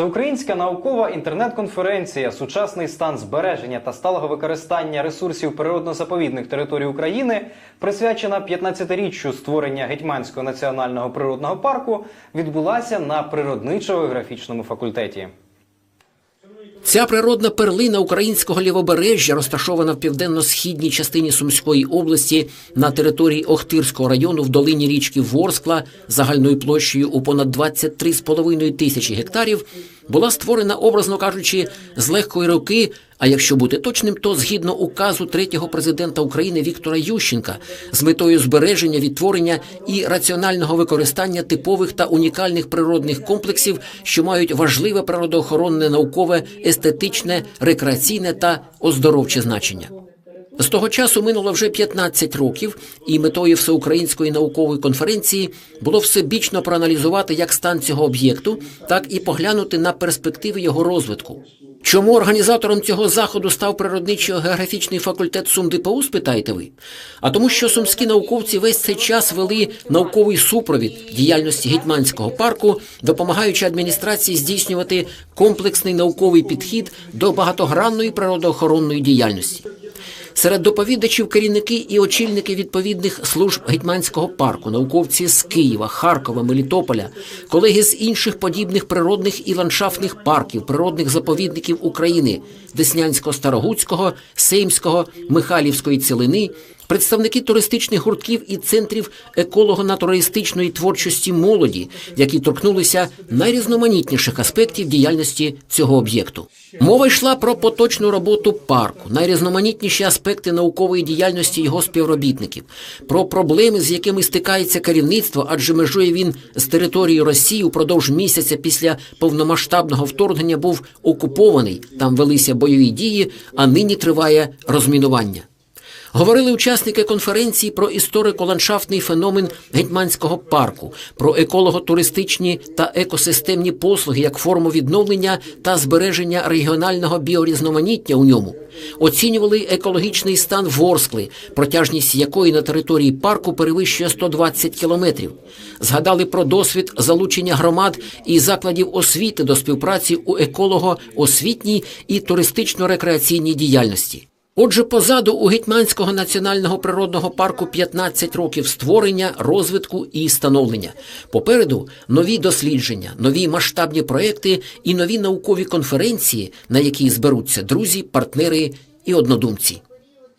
Всеукраїнська наукова інтернет-конференція Сучасний стан збереження та сталого використання ресурсів природно-заповідних територій України, присвячена 15-річчю створення Гетьманського національного природного парку, відбулася на природничо-географічному факультеті. Ця природна перлина українського лівобережжя, розташована в південно-східній частині Сумської області на території Охтирського району в долині річки Ворскла загальною площею у понад 23,5 тисячі гектарів, була створена, образно кажучи, з легкої руки. А якщо бути точним, то згідно указу третього президента України Віктора Ющенка з метою збереження, відтворення і раціонального використання типових та унікальних природних комплексів, що мають важливе природоохоронне, наукове, естетичне, рекреаційне та оздоровче значення. З того часу минуло вже 15 років, і метою всеукраїнської наукової конференції було всебічно проаналізувати як стан цього об'єкту, так і поглянути на перспективи його розвитку. Чому організатором цього заходу став природничо-географічний факультет СумДПУ, спитаєте ви? А тому, що сумські науковці весь цей час вели науковий супровід діяльності гетьманського парку, допомагаючи адміністрації здійснювати комплексний науковий підхід до багатогранної природоохоронної діяльності. Серед доповідачів керівники і очільники відповідних служб гетьманського парку, науковці з Києва, Харкова, Мелітополя, колеги з інших подібних природних і ландшафтних парків, природних заповідників України Деснянського, Старогуцького, Сеймського, Михайлівської цілини, представники туристичних гуртків і центрів еколого-натуралістичної творчості молоді, які торкнулися найрізноманітніших аспектів діяльності цього об'єкту. Мова йшла про поточну роботу парку, найрізноманітніші аспекти наукової діяльності його співробітників, про проблеми, з якими стикається керівництво, адже межує він з території Росії упродовж місяця після повномасштабного вторгнення був окупований. Там велися бойові дії, а нині триває розмінування. Говорили учасники конференції про історико-ландшафтний феномен гетьманського парку, про еколого-туристичні та екосистемні послуги як форму відновлення та збереження регіонального біорізноманіття у ньому. Оцінювали екологічний стан Ворскли, протяжність якої на території парку перевищує 120 кілометрів. Згадали про досвід залучення громад і закладів освіти до співпраці у еколого-освітній і туристично-рекреаційній діяльності. Отже, позаду у Гетьманського національного природного парку 15 років створення, розвитку і становлення. Попереду нові дослідження, нові масштабні проекти і нові наукові конференції, на які зберуться друзі, партнери і однодумці.